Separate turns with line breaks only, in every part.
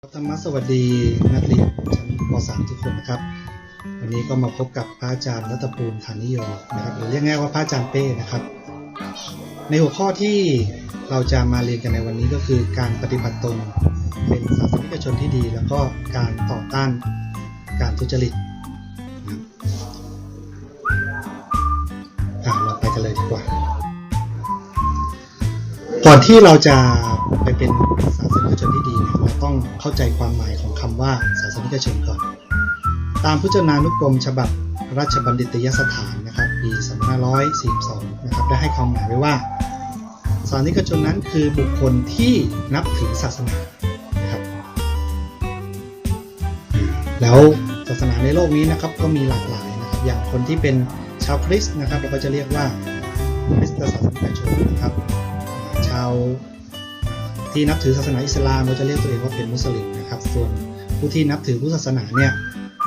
ธรรมะสวัสดีนักเรียนชั้นป .3 ทุกคนนะครับ วันนี้ก็มาพบกับพระอาจารย์รัตภูมิฐานิโยนะครับหรือเรียกง่ายว่าพระอาจารย์เป้นะครับ ในหัวข้อที่เราจะมาเรียนกันในวันนี้ก็คือการปฏิบัติตนเป็นศาสนิกชนที่ดี แล้วก็การต่อต้านการทุจริตนะครับอะเราไปกันเลยดีกว่า ก่อนที่เราจะไปเป็นศาสนิกชนที่ดีนี่ยเรา ต้องเข้าใจความหมายของคำว่าศาสนิกชนก่อน ตามพจนานุกรมฉบับราชบัณฑิตยสถานนะครับปี 2542 นะครับได้ให้ความหมายไว้ว่า ศาสนิกชนนั้นคือบุคคลที่นับถือศาสนานะครับ แล้วศาสนาในโลกนี้นะครับก็มีหลากหลายนะครับ อย่างคนที่เป็นชาวคริสต์นะครับเราก็จะเรียกว่าคริสตศาสนิกชนนะครับ ชาว ที่นับถือศาสนาอิสลามเราจะเรียกตัวเองว่าเป็นมุสลิมนะครับ ส่วนผู้ที่นับถือพุทธศาสนาเนี่ย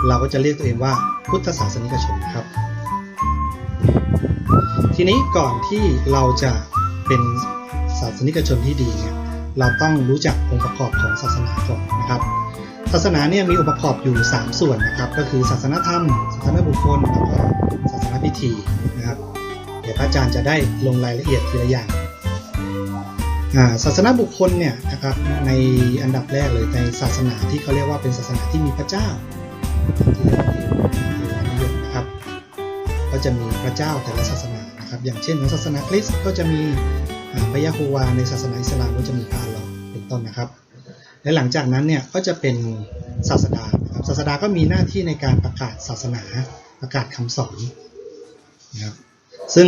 เราก็จะเรียกตัวเองว่าพุทธศาสนิกชนครับ ทีนี้ก่อนที่เราจะเป็นศาสนิกชนที่ดีเนี่ยเราต้องรู้จักองค์ประกอบของศาสนาก่อนนะครับ ศาสนาเนี่ยมีองค์ประกอบอยู่ 3 ส่วนนะครับ ก็คือศาสนธรรม ศาสนบุคคลแล้วก็ศาสนพิธีนะครับ เดี๋ยวพระอาจารย์จะได้ลงรายละเอียดทีละอย่าง ศาสนาบุคคลเนี่ยนะครับในอันดับแรกเลยในศาสนาที่เขาเรียกว่าเป็นศาสนาที่มีพระเจ้าที่เรียกว่าเทวนิยมนะครับ ก็จะมีพระเจ้าแต่ละศาสนานะครับ อย่างเช่นในศาสนาคริสต์ก็จะมีพระยะโฮวาในศาสนาอิสลามก็จะมีพระอัลลอฮ์เป็นต้นนะครับ และหลังจากนั้นเนี่ยก็จะเป็นศาสดานะครับศาสดาก็มีหน้าที่ในการประกาศศาสนาประกาศคำสอนนะครับซึ่ง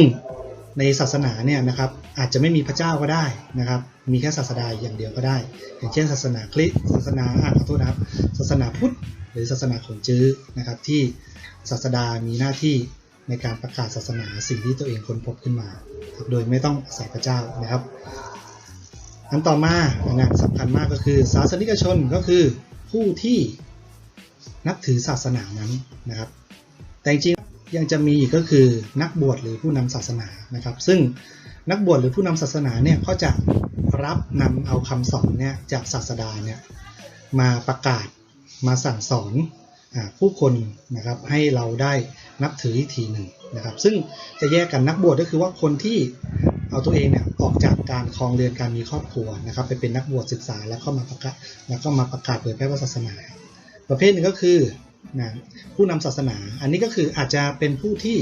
ในศาสนาเนี่ยนะครับอาจจะไม่มีพระเจ้าก็ได้นะครับ มีแค่ศาสดาอย่างเดียวก็ได้ อย่างเช่น ศาสนาคริสต์ศาสนาอ่าขอโทษนะครับ ศาสนาพุทธหรือศาสนาของจื้อนะครับ ที่ศาสดามีหน้าที่ในการประกาศศาสนาสิ่งที่ตัวเองค้นพบขึ้นมา โดยไม่ต้องอาศัยพระเจ้านะครับ อันต่อมาอันนะสำคัญมากก็คือศาสนิกชนก็คือผู้ที่นับถือศาสนานั้นนะครับ แต่จริง ยังจะมีอีกก็คือนักบวชหรือผู้นำศาสนานะครับ ซึ่งนักบวชหรือผู้นำศาสนาเนี่ยก็จะรับนำเอาคำสอนเนี่ยจากศาสดาเนี่ยมาประกาศมาสั่งสอนอผู้คนนะครับให้เราได้นับถืออีกทีหนึ่งนะครับ ซึ่งจะแยกกันนักบวชก็คือว่าคนที่เอาตัวเองเนี่ยออกจากการครองเรือนการมีครอบครัวนะครับไปเป็นนักบวชศึกษาแล้วก็มาประกาศแล้วก็มาประกาศเผยแพร่ศาสนา ประเภทหนึ่งก็คือ นะผู้นำศาสนา อันนี้ก็คืออาจจะเป็นผู้ที่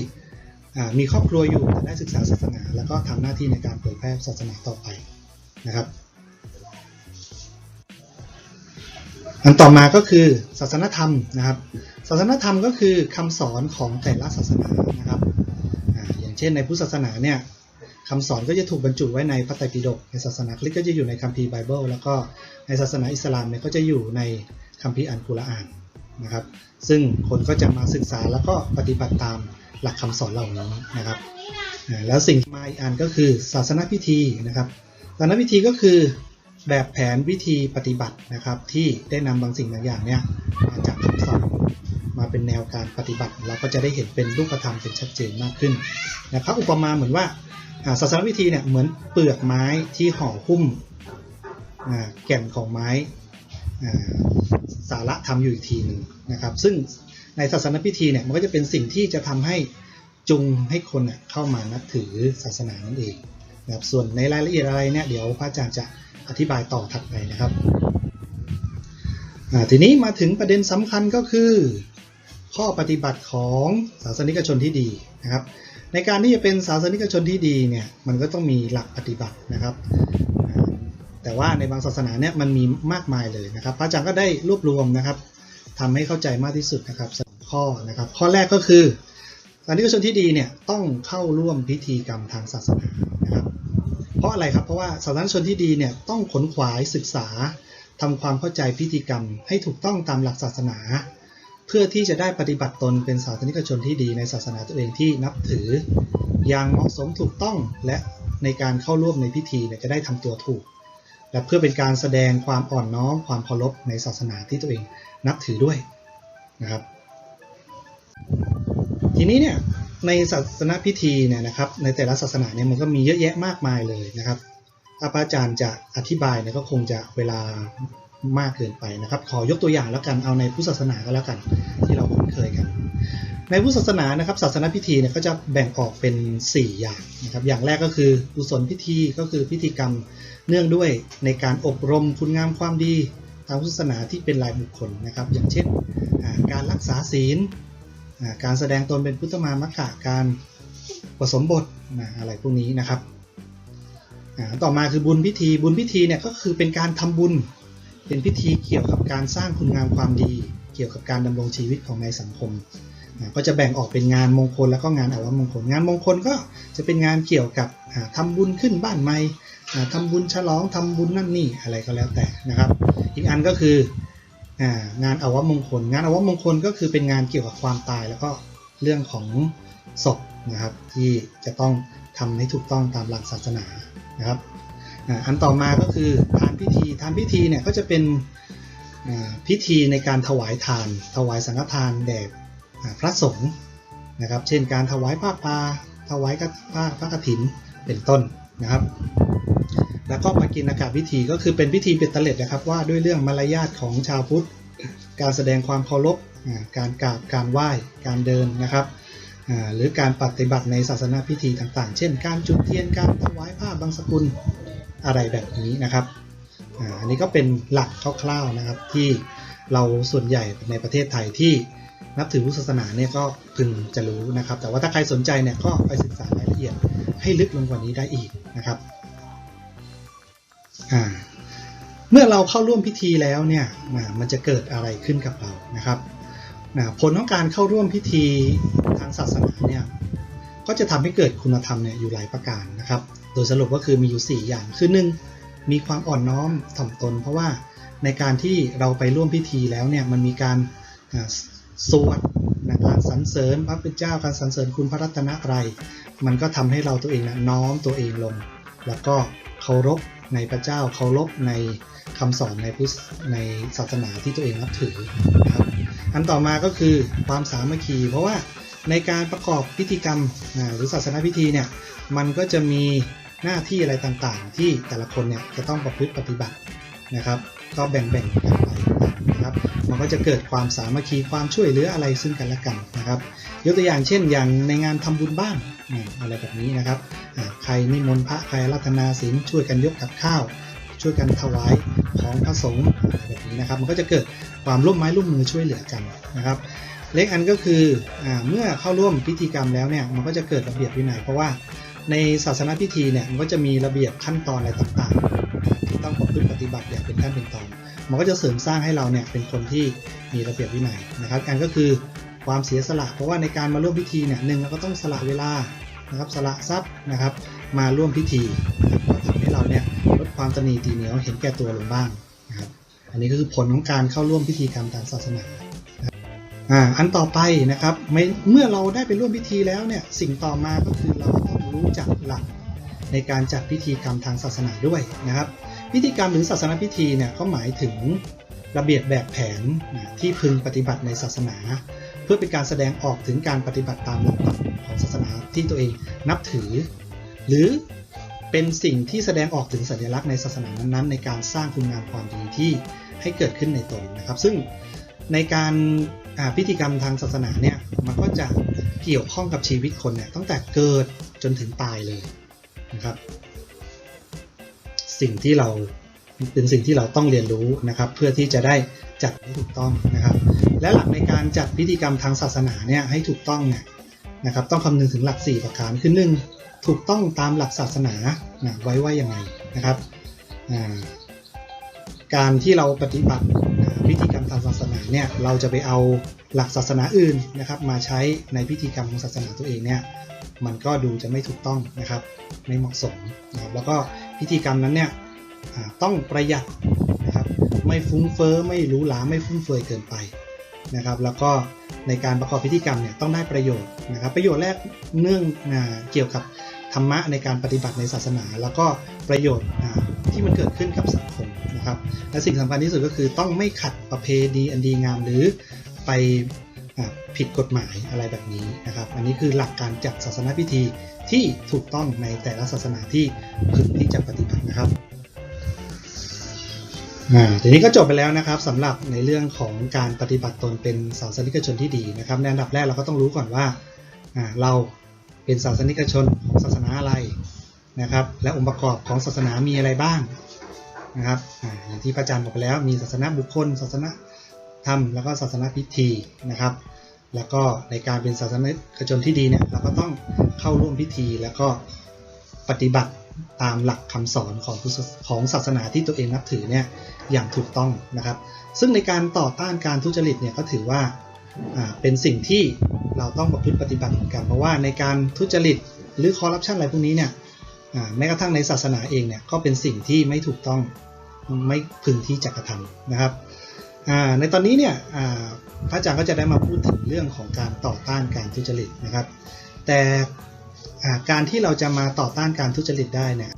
มีครอบครัวอยู่แต่ได้ศึกษาศาสนา แล้วก็ทำหน้าที่ในการเผยแพร่ศาสนาต่อไปนะครับ อันต่อมาก็คือศาสนธรรมนะครับ ศาสนธรรมก็คือคำสอนของแต่ละศาสนานะครับออย่างเช่นในพุทธศาสนาเนี่ยคำสอนก็จะถูกบรรจุไว้ในพระไตรปิฎกในศาสนาคริสต์ก็จะอยู่ในคัมภีร์ไบเบิลแล้วก็ในศาสนาอิสลามเนี่ยก็จะอยู่ในคัมภีร์อัลกุรอาน นะครับ ซึ่งคนก็จะมาศึกษาแล้วก็ปฏิบัติตามหลักคำสอนเหล่านี้นะครับ แล้วสิ่งที่มาอีกอันก็คือศาสนพิธีนะครับศาสนพิธีก็คือแบบแผนวิธีปฏิบัตินะครับ ที่ได้นำบางสิ่งบางอย่างเนี่ยมาจากคำสอนมาเป็นแนวการปฏิบัติ เราก็จะได้เห็นเป็นรูปธรรมเป็นชัดเจนมากขึ้นนะครับ อุปมาเหมือนว่าศาสนพิธีเนี่ยเหมือนเปลือกไม้ที่ห่อหุ้มแก่นของไม้ สาระทำอยู่อีกทีหนึ่งนะครับ ซึ่งในศาสนพิธีเนี่ยมันก็จะเป็นสิ่งที่จะทำให้จูงให้คนเข้ามานับถือศาสนานั่นเองนะครับส่วนในรายละเอียดอะไรเนี่ยเดี๋ยวพระอาจารย์จะอธิบายต่อถัดไปนะครับทีนี้มาถึงประเด็นสำคัญก็คือ ข้อปฏิบัติของศาสนิกชนที่ดีนะครับ ในการที่จะเป็นศาสนิกชนที่ดีเนี่ยมันก็ต้องมีหลักปฏิบัตินะครับ แต่ว่าในบางศาสนาเนี่ยมันมีมากมายเลยนะครับ พระอาจารย์ก็ได้รวบรวมนะครับทำให้เข้าใจมากที่สุดนะครับสองข้อนะครับ ข้อแรกก็คือศาสนิกชนที่ดีเนี่ยต้องเข้าร่วมพิธีกรรมทางศาสนานะครับ เพราะอะไรครับ เพราะว่าศาสนิกชนที่ดีเนี่ยต้องขนขวายศึกษาทำความเข้าใจพิธีกรรม ให้ถูกต้องตามหลักศาสนา เพื่อที่จะได้ปฏิบัติตนเป็นศาสนิกชนที่ดีในศาสนาตัวเองที่นับถืออย่างเหมาะสมถูกต้องและในการเข้าร่วมในพิธีเนี่ยจะได้ทำตัวถูก และเพื่อเป็นการแสดงความอ่อนน้อมความเคารพในศาสนาที่ตัวเองนับถือด้วยนะครับ ทีนี้เนี่ยในศาสนาพิธีเนี่ยนะครับ ในแต่ละศาสนาเนี่ยมันก็มีเยอะแยะมากมายเลยนะครับถ้าพระอาจารย์จะอธิบายเนี่ยก็คงจะเวลามากเกินไปนะครับ ขอยกตัวอย่างแล้วกันเอาในพุทธศาสนาก็แล้วกันที่เราคุ้นเคยกัน ในพุทธศาสนานะครับ ศาสนาพิธีเนี่ยก็จะแบ่งออกเป็น 4 อย่างนะครับ อย่างแรกก็คือกุศลพิธีก็คือพิธีกรรม เนื่องด้วยในการอบรมคุณงามความดีทางศาสนาที่เป็นรายบุคคลนะครับ อย่างเช่นการรักษาศีล การแสดงตนเป็นพุทธมามะขะการผสมบทอะไรพวกนี้นะครับต่อมาคือบุญพิธีบุญพิธีเนี่ยก็คือเป็นการทำบุญเป็นพิธีเกี่ยวกับการสร้างคุณงามความดี เกี่ยวกับการดำรงชีวิตของในสังคม ก็จะแบ่งออกเป็นงานมงคลแล้วก็งานอวมงคล งานมงคลก็จะเป็นงานเกี่ยวกับทำบุญขึ้นบ้านใหม่ทำบุญฉลองทำบุญนั่นนี่อะไรก็แล้วแต่นะครับ อีกอันก็คืองานอวมงคล งานอวมงคลก็คือเป็นงานเกี่ยวกับความตายแล้วก็เรื่องของศพนะครับที่จะต้องทำให้ถูกต้องตามหลักศาสนานะครับอันต่อมาก็คือทานพิธีทานพิธีเนี่ยก็จะเป็นพิธีในการถวายทาน ถวายสังฆทานแด่ พระสงฆ์นะครับ เช่นการถวายผ้าปาถวายผ้าพระกฐินเป็นต้นนะครับ แล้วก็มากินอากาศพิธีก็คือเป็นพิธีเบ็ดเตล็ดนะครับ ว่าด้วยเรื่องมารยาทของชาวพุทธ การแสดงความเคารพการกราบการไหว้การเดินนะครับหรือการปฏิบัติในศาสนาพิธีต่างๆ เช่น การจุดเทียนการถวายผ้าบางสกุลอะไรแบบนี้นะครับอันนี้ก็เป็นหลักคร่าวๆนะครับที่เราส่วนใหญ่ในประเทศไทยที่ นับถือพุทธศาสนาเนี่ยก็พึงจะรู้นะครับ แต่ว่าถ้าใครสนใจเนี่ยก็ไปศึกษารายละเอียดให้ลึกลงกว่านี้ได้อีกนะครับเมื่อเราเข้าร่วมพิธีแล้วเนี่ยมันจะเกิดอะไรขึ้นกับเรานะครับผลของการเข้าร่วมพิธีทางศาสนาเนี่ยก็จะทำให้เกิดคุณธรรมเนี่ยอยู่หลายประการนะครับ โดยสรุปก็คือมีอยู่ 4 อย่างคือหนึ่งมีความอ่อนน้อมถ่อมตน เพราะว่าในการที่เราไปร่วมพิธีแล้วเนี่ยมันมีการ สวดนะการสรรเสริญพระพุทธเจ้าการสรรเสริญคุณพระรัตนตรัยมันก็ทำให้เราตัวเองนะน้อมตัวเองลง แล้วก็เคารพในพระเจ้าเคารพในคำสอนในพุทธในศาสนาที่ตัวเองนับถือนะครับอันต่อมาก็คือความสามัคคี เพราะว่าในการประกอบพิธีกรรมหรือศาสนาพิธีเนี่ยมันก็จะมีหน้าที่อะไรต่างๆ ที่แต่ละคนเนี่ยจะต้องประพฤติปฏิบัตินะครับ ก็แบ่งๆกันไป นะครับมันก็จะเกิดความสามัคคีความช่วยเหลืออะไรซึ่งกันและกันนะครับ ยกตัวอย่างเช่น อย่างในงานทำบุญบ้านอะไรแบบนี้นะครับใครนิมนต์พระใครรัตนาศีลช่วยกันยกกับข้าว ช่วยกันถวายของพระสงฆ์แบบนี้นะครับ มันก็จะเกิดความร่วมไม้ร่วมมือช่วยเหลือกันนะครับเล็กอันก็คืออเมื่อเข้าร่วมพิธีกรรมแล้วเนี่ยมันก็จะเกิดระเบียบวินัยเพราะว่าในศาสนาพิธีเนี่ยมันก็จะมีระเบียบขั้นตอนอะไรต่างๆที่ต้องประพฤติปฏิบัติอย่างเป็นขั้นเป็นตอน มันก็จะเสริมสร้างให้เราเนี่ยเป็นคนที่มีระเบียบวินัยนะครับอันก็คือความเสียสละ เพราะว่าในการมาร่วมพิธีเนี่ยหนึ่งเราก็ต้องสละเวลานะครับสละทรัพย์นะครับมาร่วมพิธีก็ทำให้เราเนี่ยลดความตนีตีเหนียวเห็นแก่ตัวลงบ้างนะครับอันนี้ก็คือผลของการเข้าร่วมพิธีกรรมทางศาสนาอ่าอันต่อไปนะครับเมื่อเราได้ไปร่วมพิธีแล้วเนี่ยสิ่งต่อมาก็คือเราต้องรู้จักหลักในการจัดพิธีกรรมทางศาสนาด้วยนะครับ พิธีกรรมหรือศาสนาพิธีเนี่ยเขาหมายถึงระเบียบแบบแผนที่พึงปฏิบัติในศาสนา เพื่อเป็นการแสดงออกถึงการปฏิบัติตามหลักของศาสนาที่ตัวเองนับถือ หรือเป็นสิ่งที่แสดงออกถึงสัญลักษณ์ในศาสนานั้นๆ ในการสร้างคุณงามความดีที่ให้เกิดขึ้นในตนนะครับ ซึ่งในการพิธีกรรมทางศาสนาเนี่ยมันก็จะเกี่ยวข้องกับชีวิตคนเนี่ยตั้งแต่เกิดจนถึงตายเลยนะครับ สิ่งที่เราเป็นสิ่งที่เราต้องเรียนรู้นะครับ เพื่อที่จะได้จัดให้ถูกต้องนะครับ และหลักในการจัดพิธีกรรมทางศาสนาเนี่ยให้ถูกต้องเนี่ยนะครับ ต้องคำนึงถึงหลัก 4 ประการคือหนึ่งถูกต้องตามหลักศาสนาไว้ว่ายังไงนะครับการที่เราปฏิบัติพิธีกรรมทางศาสนาเนี่ยเราจะไปเอาหลักศาสนาอื่นนะครับ มาใช้ในพิธีกรรมของศาสนาตัวเองเนี่ยมันก็ดูจะไม่ถูกต้องนะครับไม่เหมาะสมนะครับแล้วก็ พิธีกรรมนั้นเนี่ยต้องประหยัดนะครับไม่ฟุ้งเฟอ้อไม่หรูหราไม่ฟุ่มเฟือยเกินไปนะครับ แล้วก็ในการประกอบพิธีกรรมเนี่ยต้องได้ประโยชน์นะครับ ประโยชน์แรกเนื่องเกี่ยวกับธรรมะในการปฏิบัติในศาสนา แล้วก็ประโยชน์ที่มันเกิดขึ้นกับสังคมนะครับ และสิ่งสำคัญที่สุดก็คือต้องไม่ขัดประเพณีอันดีงามหรือไป ผิดกฎหมายอะไรแบบนี้นะครับ อันนี้คือหลักการจัดศาสนาพิธีที่ถูกต้องในแต่ละศาสนาที่พึงที่จะปฏิบัตินะครับทีนี้ก็จบไปแล้วนะครับสำหรับในเรื่องของการปฏิบัติตนเป็นศาสนิกชนที่ดีนะครับในอันดับแรกเราก็ต้องรู้ก่อนว่าเราเป็นศาสนิกชนของศาสนาอะไรนะครับ และองค์ประกอบของศาสนามีอะไรบ้างนะครับอย่างที่พระอาจารย์บอกไปแล้วมีศาสนาบุคคล ศาสนา ธรรมแล้วก็ศาสนาพิธีนะครับ แล้วก็ในการเป็นศาสนิกชนที่ดีเนี่ยเราก็ต้องเข้าร่วมพิธีแล้วก็ปฏิบัติตามหลักคำสอนของของศาสนาที่ตัวเองนับถือเนี่ยอย่างถูกต้องนะครับ ซึ่งในการต่อต้านการทุจริตเนี่ยก็ถือว่าเป็นสิ่งที่เราต้องประพฤติปฏิบัติเหมือนกันเพราะว่าในการทุจริตหรือคอร์รัปชันอะไรพวกนี้เนี่ยแม้กระทั่งในศาสนาเองเนี่ยก็เป็นสิ่งที่ไม่ถูกต้องไม่พึงที่จะกระทำนะครับ ในตอนนี้เนี่ยพระอาจารย์ก็จะได้มาพูดถึงเรื่องของการต่อต้านการทุจริตนะครับ แต่การที่เราจะมาต่อต้านการทุจริตได้เนี่ย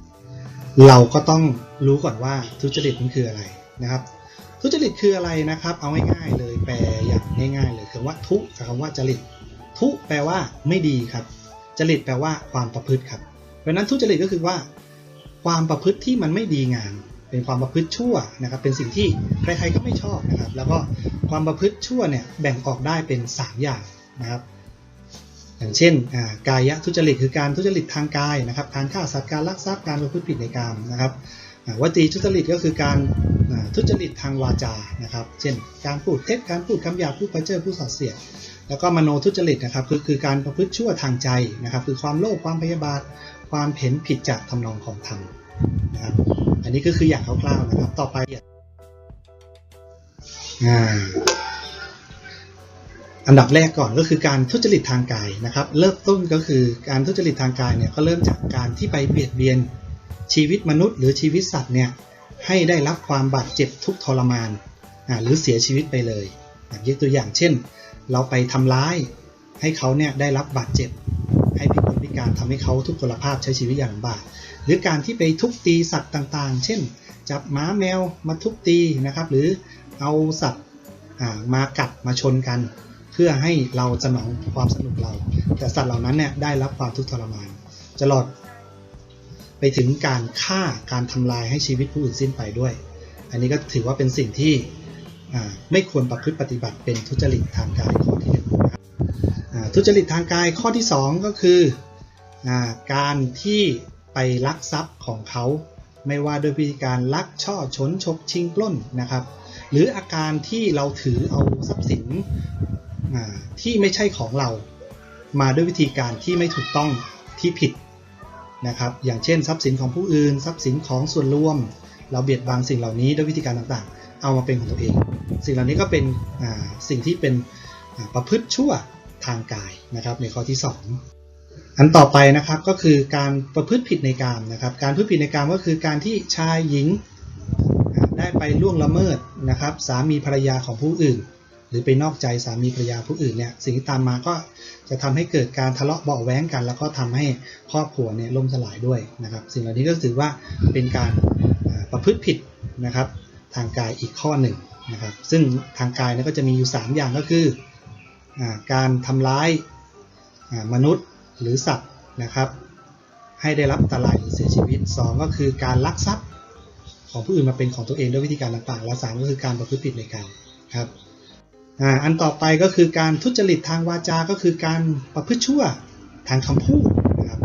เราก็ต้องรู้ก่อนว่าทุจริตมันคืออะไรนะครับ ทุจริตคืออะไรนะครับ เอาง่ายๆเลยแปลอย่างง่ายๆเลยคือว่าทุกับคำว่าจริต ทุแปลว่าไม่ดีครับ จริตแปลว่าความประพฤติครับเพราะนั้นทุจริตก็คือว่า ความประพฤติที่มันไม่ดีงาม เป็นความประพฤติชั่วนะครับ เป็นสิ่งที่ใครๆก็ไม่ชอบนะครับ แล้วก็ความประพฤติชั่วเนี่ยแบ่งออกได้เป็น 3 อย่างนะครับ อย่างเช่นกายทุจริตคือการทุจริตทางกายนะครับ การฆ่าสัตว์การลักทรัพย์การประพฤติผิดในกามนะครับวจีทุจริตก็คือการทุจริตทางวาจานะครับ เช่น การพูดเท็จการพูดคำหยาบพูดเพ้อเจ้อพูดส่อเสียดแล้วก็มโนทุจริตนะครับคือคือการประพฤติชั่วทางใจนะครับ คือความโลภความพยาบาทความเห็นผิดจากทำนองของธรรมนะครับ อันนี้ก็คืออย่างคร่าวๆนะครับ ต่อไปอ่าอันดับแรกก่อนก็คือการทุจริตทางกายนะครับ เริ่มต้นก็คือการทุจริตทางกายเนี่ยก็เริ่มจากการที่ไปเบียดเบียนชีวิตมนุษย์ หรือชีวิตสัตว์เนี่ยให้ได้รับความบาดเจ็บทุกทรมานอ่าหรือเสียชีวิตไปเลยยกตัวอย่างเช่น เราไปทำร้ายให้เขาเนี่ยได้รับบาดเจ็บ การทำให้เขาทุกพลภาพใช้ชีวิตอย่างลำบาก หรือการที่ไปทุบตีสัตว์ต่างๆ เช่น จับหมาแมวมาทุบตีนะครับ หรือเอาสัตว์มากัดมาชนกัน เพื่อให้เราสนองความสนุกเรา แต่สัตว์เหล่านั้นเนี่ยได้รับความทุกข์ทรมานตลอดไปถึงการฆ่าการทำลายให้ชีวิตผู้อื่นสิ้นไปด้วย อันนี้ก็ถือว่าเป็นสิ่งที่ไม่ควรประพฤติปฏิบัติเป็นทุจริตทางกายข้อที่หนึ่งทุจริตทางกายข้อที่สองก็คือ การที่ไปลักทรัพย์ของเขาไม่ว่าด้วยวิธีการลักช่อฉนฉกชิงปล้นนะครับ หรืออาการที่เราถือเอาทรัพย์สินที่ไม่ใช่ของเรา มาด้วยวิธีการที่ไม่ถูกต้องที่ผิดนะครับ อย่างเช่น ทรัพย์สินของผู้อื่น ทรัพย์สินของส่วนรวม เราเบียดบังสิ่งเหล่านี้ด้วยวิธีการต่างๆ เอามาเป็นของตัวเอง สิ่งเหล่านี้ก็เป็นสิ่งที่เป็นประพฤติชั่วทางกายนะครับในข้อที่ 2 อันต่อไปนะครับก็คือการประพฤติผิดในกามนะครับ การประพฤติผิดในกามก็คือการที่ชายหญิงได้ไปล่วงละเมิดนะครับสามีภรรยาของผู้อื่น หรือไปนอกใจสามีภรรยาผู้อื่นเนี่ยสิ่งที่ตามมาก็จะทำให้เกิดการทะเลาะเบาแว้งกัน แล้วก็ทำให้ครอบครัวเนี่ยล่มสลายด้วยนะครับ สิ่งเหล่านี้ก็ถือว่าเป็นการประพฤติผิดนะครับ ทางกายอีกข้อหนึ่งนะครับ ซึ่งทางกายเนี่ยก็จะมีอยู่ 3 อย่างก็คืออการทำร้ายมนุษย์ หรือสัตว์นะครับ ให้ได้รับอันตรายหรือเสียชีวิต 2 ก็คือการลักทรัพย์ของผู้อื่นมาเป็นของตัวเองด้วยวิธีการต่างๆและ3ก็คือการประพฤติผิดในการครับอันต่อไปก็คือการทุจริตทางวาจา ก็คือการประพฤติชั่วทางคำพูดนะครับ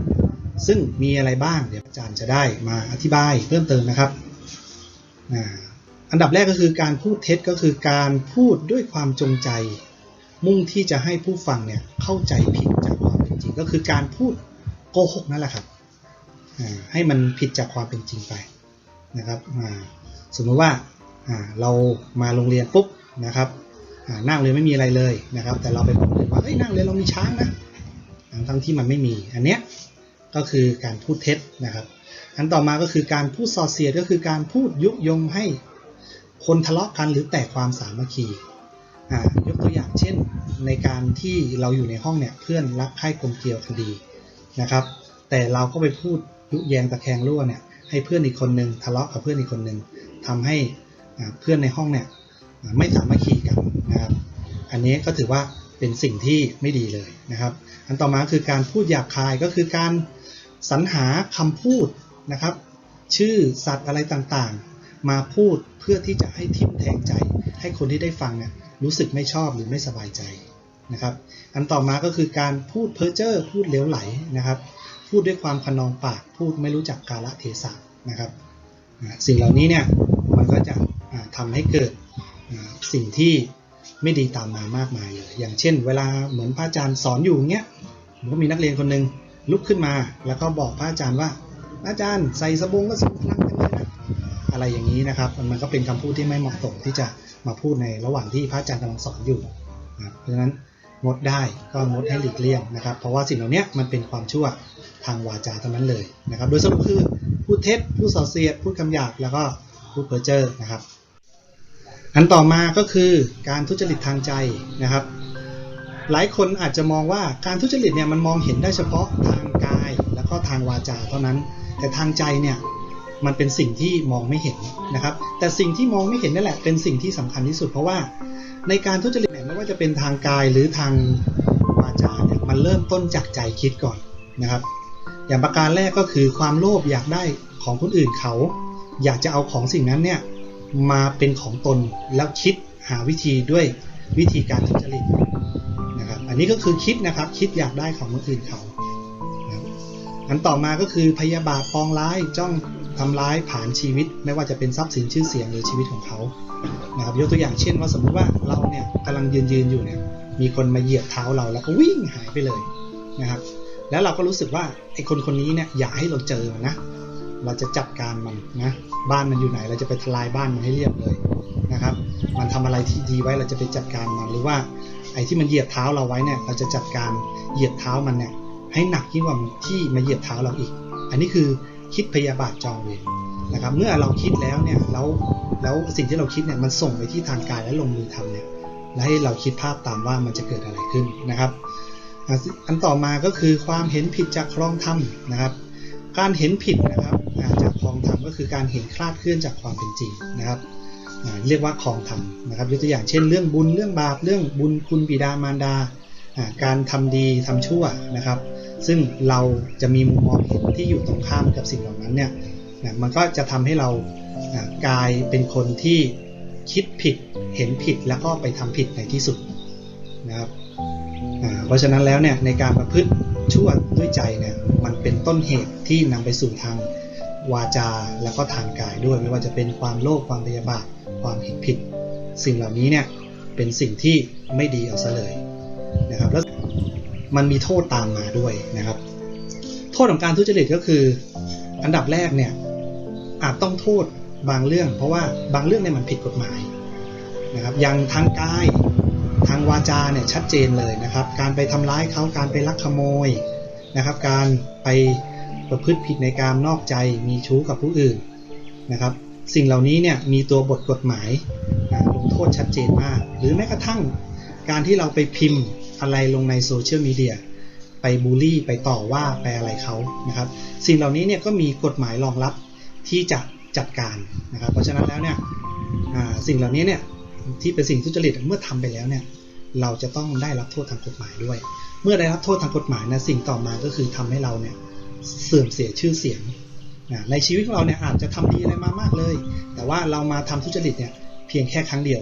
ซึ่งมีอะไรบ้างเดี๋ยวอาจารย์จะได้มาอธิบายเพิ่มเติมนะครับอันดับแรกก็คือการพูดเท็จก็คือการพูดด้วยความจงใจ มุ่งที่จะให้ผู้ฟังเนี่ยเข้าใจผิดจากความ ก็คือการพูดโกหกนั่นแหละครับให้มันผิดจากความเป็นจริงไปนะครับสมมติว่าเรามาโรงเรียนปุ๊บนะครับนั่งเลยนไม่มีอะไรเลยนะครับ แต่เราไปบอกเลยว่าเฮ้ยนั่งเลยนเรามีช้างนะทั้งที่มันไม่มีอันเนี้ยก็คือการพูดเท็จนะครับ อันต่อมาก็คือการพูดส่อเสียดก็คือการพูดยุยงให้คนทะเลาะกันหรือแตกความสามัคคี ยกตัวอย่างเช่นในการที่เราอยู่ในห้องเนี่ยเพื่อนรักใคร่กลมเกลียวกันดีนะครับ แต่เราก็ไปพูดยุแยงตะแคงรั่วเนี่ยให้เพื่อนอีกคนนึงทะเลาะกับเพื่อนอีกคนนึงทำให้เพื่อนในห้องเนี่ยไม่สามัคคีกันนะครับ อันนี้ก็ถือว่าเป็นสิ่งที่ไม่ดีเลยนะครับ อันต่อมาคือการพูดหยาบคายก็คือการสรรหาคำพูดนะครับ ชื่อสัตว์อะไรต่างๆ มาพูดเพื่อที่จะให้ทิ่มแทงใจ ให้คนที่ได้ฟังเนี่ยรู้สึกไม่ชอบหรือไม่สบายใจนะครับ อันต่อมาก็คือการพูดเพ้อเจ้อพูดเลี้ยวไหลนะครับ พูดด้วยความขนองปากพูดไม่รู้จักกาลเทศะนะครับสิ่งเหล่านี้เนี่ยมันก็จะทำให้เกิดสิ่งที่ไม่ดีตามมามากมายเลย อย่างเช่น เวลาเหมือนพระอาจารย์สอนอยู่เงี้ยมันก็มีนักเรียนคนหนึ่งลุกขึ้นมา แล้วก็บอกพระอาจารย์ว่าอาจารย์ใส่สบงก็สุดพลังกันเลยนะ อะไรอย่างนี้นะครับ มันก็เป็นคำพูดที่ไม่เหมาะสมที่จะมาพูดในระหว่างที่พระอาจารย์กำลังสอนอยู่นะเพราะฉะนั้นงดได้ก็งดให้หลีกเลี่ยงนะครับ เพราะว่าสิ่งเหล่านี้มันเป็นความชั่วทางวาจาเท่านั้นเลยนะครับ โดยสรุปคือพูดเท็จพูดส่อเสียดพูดคำหยาบแล้วก็พูดเพ้อเจ้อนะครับ อันต่อมาก็คือการทุจริตทางใจนะครับ หลายคนอาจจะมองว่าการทุจริตเนี่ยมันมองเห็นได้เฉพาะทางกายแล้วก็ทางวาจาเท่านั้น แต่ทางใจเนี่ย มันเป็นสิ่งที่มองไม่เห็นนะครับ แต่สิ่งที่มองไม่เห็นนั่นแหละเป็นสิ่งที่สำคัญที่สุด เพราะว่าในการทุจริตไม่ว่าจะเป็นทางกายหรือทางวาจาเนี่ยมันเริ่มต้นจากใจคิดก่อนนะครับ อย่างประการแรกก็คือความโลภอยากได้ของคนอื่นเขา อยากจะเอาของสิ่งนั้นเนี่ยมาเป็นของตนแล้วคิดหาวิธีด้วยวิธีการทุจริตนะครับ อันนี้ก็คือคิดนะครับคิดอยากได้ของคนอื่นเขา อันต่อมาก็คือพยาบาทปองร้ายจ้องทำร้ายผ่านชีวิต ไม่ว่าจะเป็นทรัพย์สินชื่อเสียงหรือชีวิตของเขานะครับยกตัวอย่างเช่นว่าสมมติว่าเราเนี่ยกำลังยืนยืนอยู่เนี่ยมีคนมาเหยียบเท้าเราแล้วก็วิ่งหายไปเลยนะครับ แล้วเราก็รู้สึกว่าไอ้คนคนนี้เนี่ยอย่าให้เราเจอนะ เราจะจัดการมันนะบ้านมันอยู่ไหนเราจะไปทลายบ้านมันให้เรียบเลยนะครับ มันทำอะไรที่ดีไว้เราจะไปจัดการมันหรือว่าไอ้ที่มันเหยียบเท้าเราไว้เนี่ยเราจะจัดการเหยียบเท้ามันเนี่ย ให้หนักยิ่งกว่าที่มาเหยียบเท้าเราอีก อันนี้คือคิดพยาบาทจองเวรนะครับ เมื่อเราคิดแล้วเนี่ยแล้วแล้วสิ่งที่เราคิดเนี่ยมันส่งไปที่ทางกายและลงมือทำเนี่ยและให้เราคิดภาพตามว่ามันจะเกิดอะไรขึ้นนะครับ อันต่อมาก็คือความเห็นผิดจากครองธรรมนะครับ การเห็นผิดนะครับจากครองธรรมก็คือการเห็นคลาดเคลื่อนจากความเป็นจริงนะครับเรียกว่าครองธรรมนะครับยกตัวอย่างเช่น เรื่องบุญเรื่องบาปเรื่องบุญคุณบิดามารดาการทำดีทำชั่วนะครับ ซึ่งเราจะมีมุมมองเห็นที่อยู่ตรงข้ามกับสิ่งเหล่านั้นเนี่ยมันก็จะทำให้เรากลายเป็นคนที่คิดผิดเห็นผิดแล้วก็ไปทำผิดในที่สุดนะครับเพราะฉะนั้นแล้วเนี่ยในการประพฤติชั่วด้วยใจเนี่ยมันเป็นต้นเหตุที่นำไปสู่ทางวาจาแล้วก็ทางกายด้วยไม่ว่าจะเป็นความโลภความพยาบาทความเห็นผิด สิ่งเหล่านี้เนี่ยเป็นสิ่งที่ไม่ดีเอาซะเลยนะครับแล้ว มันมีโทษตามมาด้วยนะครับ โทษของการทุจริตก็คือ อันดับแรกเนี่ยอาจต้องโทษบางเรื่อง เพราะว่าบางเรื่องเนี่ยมันผิดกฎหมายนะครับอย่างทางกายทางวาจาเนี่ยชัดเจนเลยนะครับ การไปทำร้ายเขาการไปลักขโมยนะครับ การไปประพฤติผิดในการนอกใจมีชู้กับผู้อื่นนะครับ สิ่งเหล่านี้เนี่ยมีตัวบทกฎหมายลงโทษชัดเจนมาก หรือแม้กระทั่งการที่เราไปพิมพ์ อะไรลงในโซเชียลมีเดียไปบูลลี่ ไปต่อว่าไปอะไรเขานะครับ สิ่งเหล่านี้เนี่ยก็มีกฎหมายรองรับที่จะจัดการนะครับ เพราะฉะนั้นแล้วเนี่ยสิ่งเหล่านี้เนี่ยที่เป็นสิ่งทุจริตเมื่อทำไปแล้วเนี่ยเราจะต้องได้รับโทษทางกฎหมายด้วย เมื่อได้รับโทษทางกฎหมายนะสิ่งต่อมาก็คือทำให้เราเนี่ยเสื่อมเสียชื่อเสียงนะในชีวิตของเราเนี่ยอาจจะทำดีอะไรมามากเลย แต่ว่าเรามาทำทุจริตเนี่ยเพียงแค่ครั้งเดียว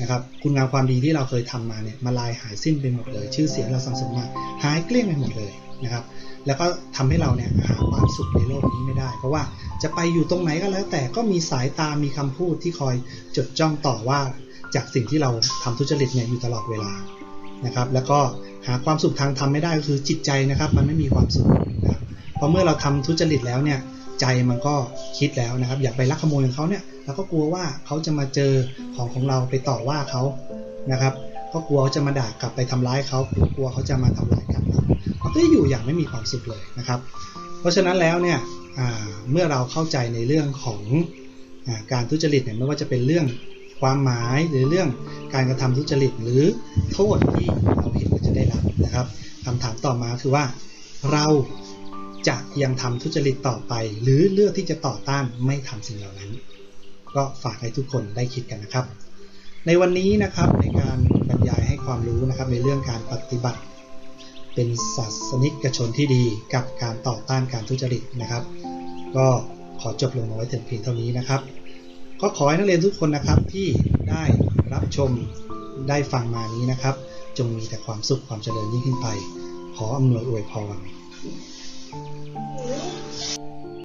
นะครับคุณงามความดีที่เราเคยทำมาเนี่ยมาลายหายสิ้นไปหมดเลย ชื่อเสียงเราสังสมมาหายเกลี้ยงไปหมดเลยนะครับ แล้วก็ทำให้เราเนี่ยหาความสุขในโลกนี้ไม่ได้ เพราะว่าจะไปอยู่ตรงไหนก็แล้ว แต่ก็มีสายตามีคำพูดที่คอยจดจ้องต่อว่าจากสิ่งที่เราทำทุจริตเนี่ยอยู่ตลอดเวลานะครับ แล้วก็หาความสุขทางธรรมไม่ได้ก็คือจิตใจนะครับ มันไม่มีความสุขนะครับเพราะเมื่อเราทำทุจริตแล้วเนี่ย ใจมันก็คิดแล้วนะครับ อยากไปลักขโมยของเขาเนี่ยเราก็กลัวว่าเขาจะมาเจอของของเราไปต่อว่าเขานะครับ ก็กลัวเขาจะมาด่ากลับไปทำร้ายเขากลัวเขาจะมาทำร้ายกลับเราเราก็อยู่อย่างไม่มีความสุขเลยนะครับ เพราะฉะนั้นแล้วเนี่ยเมื่อเราเข้าใจในเรื่องของอการทุจริตเนี่ยไม่ว่าจะเป็นเรื่องความหมายหรือเรื่องการกระทำทุจริตหรือโทษที่เราเห็นว่าจะได้รับนะครับคำถามต่อมาคือว่าเรา จะยังทำทุจริตต่อไป หรือเลือกที่จะต่อต้านไม่ทำสิ่งเหล่านั้น ก็ฝากให้ทุกคนได้คิดกันนะครับ ในวันนี้นะครับในการบรรยายให้ความรู้นะครับในเรื่องการปฏิบัติ เป็นศาสนิกชนที่ดีกับการต่อต้านการทุจริตนะครับ ก็ขอจบลงไว้ถึงเพียงเท่านี้นะครับ ก็ขอให้นักเรียนทุกคนนะครับที่ได้รับชมได้ฟังมานี้นะครับ จงมีแต่ความสุขความเจริญยิ่งขึ้นไป ขออำนวยอวยพร